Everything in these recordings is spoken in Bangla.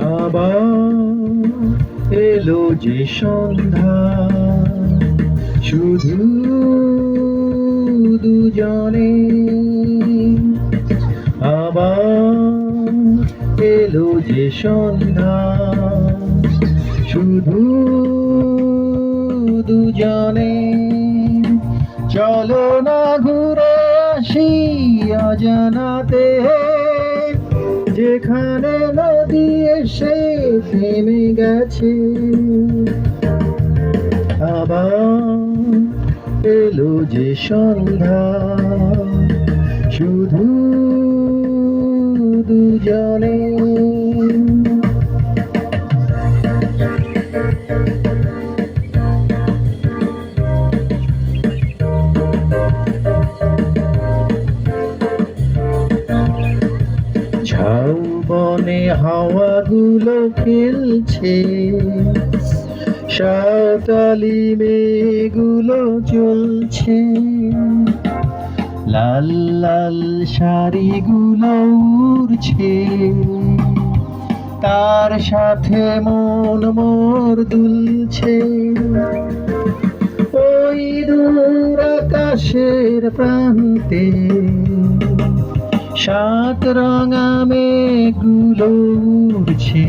আবার এলো যে সন্ধ্যা। শুধু দুজনে। আবার এলো যে সন্ধ্যা। শুধু দুজনে। চলো অজানাতে যেখানে নদী এসে থেমে গেছে। আবার এলো যে সন্ধ্যা শুধু দুজনে ঝাউবনে হাওয়াগুলো খেলছে। সাঁওতালি মেয়েগুলো চলছে। লাল লাল শাড়িগুলো উড়ছে। তার সাথে মন মোর দুলছে। ওই দূর আকাশের প্রান্তে সাত রঙা মেঘগুলো উড়ছে।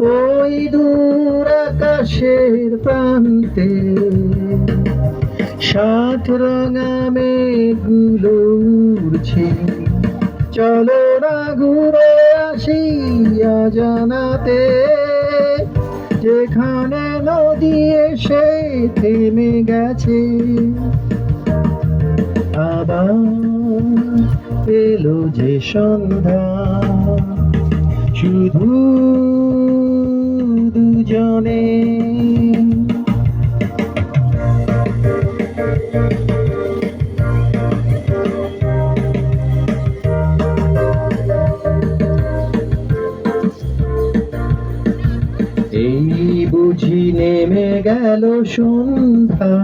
ওই দূর আকাশের প্রান্তে সাত রঙা মেঘগুলো উড়ছে। চলো না ঘুরে আসি অজানাতে, যেখানে নদী এসে থেমে গেছে। আবার এলো যে সন্ধ্যা। শুধু দুজনে। এই বুঝি নেমে গেল সন্ধ্যা।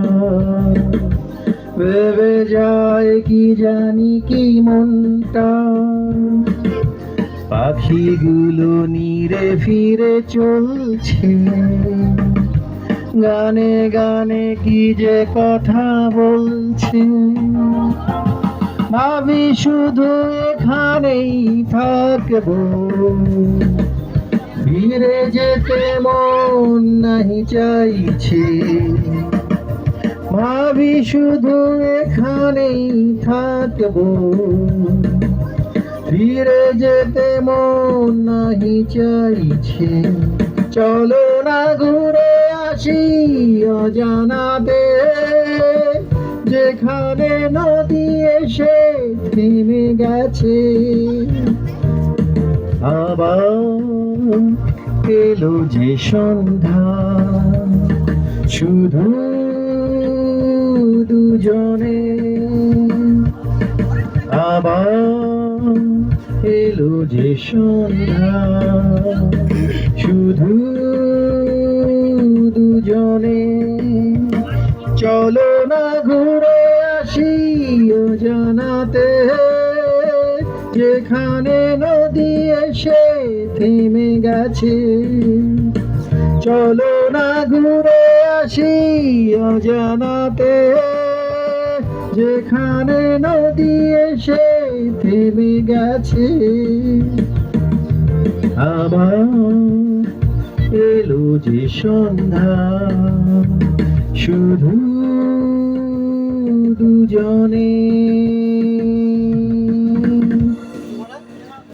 ভেবে যায় কি জানি কি মনটা। পাখিগুলো নিরে ফিরে চলছে। গানে গানে কি যে কথা বলছে। ভাবি শুধু এখানেই থাকব। ফিরে যেতে মন নাহি চাইছে। ভাবি শুধু এখানেই থাকব। ফিরে যেতে মন নাহি চাইছে। চলো না ঘুরে আসি অজানাতে যেখানে নদী এসে থেমে গেছে। আবার এলো যে সন্ধ্যা। শুধু দুজনে আবার এলো যে সন্ধ্যা। শুধু দুজনে চলো না ঘুরে আসি জানাতে যেখানে নদী এসে থেমে গেছে। চলো না ঘুরে আসি অজানাতে যেখানে নদী এসে থেমে গেছে। আবার এলো যে সন্ধ্যা শুধু দুজনে